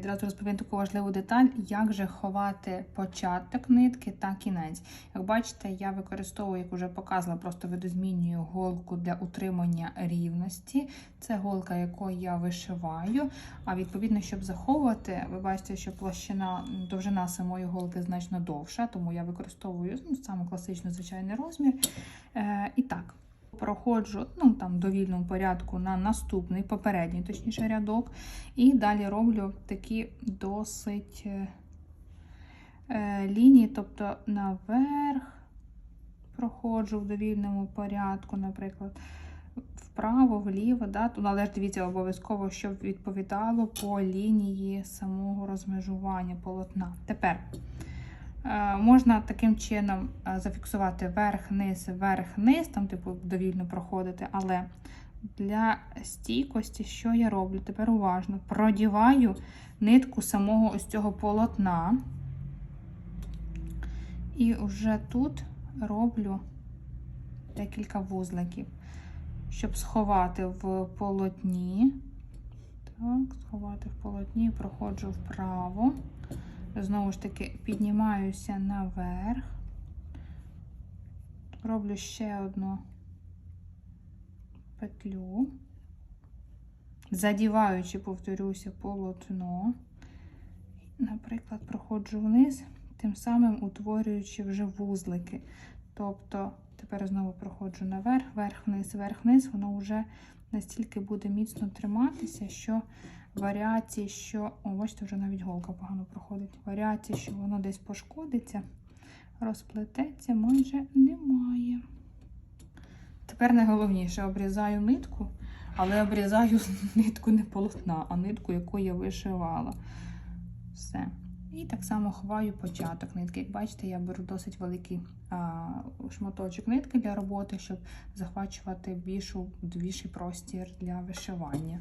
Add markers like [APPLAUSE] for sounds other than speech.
Одразу розповім таку важливу деталь, як же ховати початок нитки та кінець. Як бачите, я використовую, як вже показувала, просто видозмінюю голку для утримання рівності. Це голка, якою я вишиваю. А відповідно, щоб заховувати, ви бачите, що площина довжина самої голки значно довша, тому я використовую ну, саме класичний звичайний розмір. Е, і так. Проходжу ну, там, довільному порядку на наступний, попередній, точніше, рядок. І далі роблю такі досить е, е, лінії, тобто наверх проходжу в довільному порядку, наприклад, вправо, вліво. Да? Але ж дивіться, обов'язково, щоб відповідало по лінії самого розмежування полотна. Тепер. Е, Можна таким чином е, зафіксувати верх-низ, верх-низ, там, типу, довільно проходити, але для стійкості, що я роблю? Тепер уважно продіваю нитку самого ось цього полотна. І вже тут роблю декілька вузликів, щоб сховати в полотні. Так, сховати в полотні, проходжу вправо. Знову ж таки, піднімаюся наверх, роблю ще одну петлю, задіваючи, повторюся, полотно. Наприклад, проходжу вниз, тим самим утворюючи вже вузлики. Тобто, тепер знову проходжу наверх, верх-вниз, верх-вниз, воно вже настільки буде міцно триматися, що варіації, що. О, бачите, вже навіть голка погано проходить. Варіації, що воно десь пошкодиться, розплететься, майже немає. Тепер найголовніше обрізаю нитку, але обрізаю [LAUGHS] нитку не полотна, а нитку, яку я вишивала. Все. І так само ховаю початок нитки. Як бачите, я беру досить великий а, шматочок нитки для роботи, щоб захвачувати більшу, більший простір для вишивання.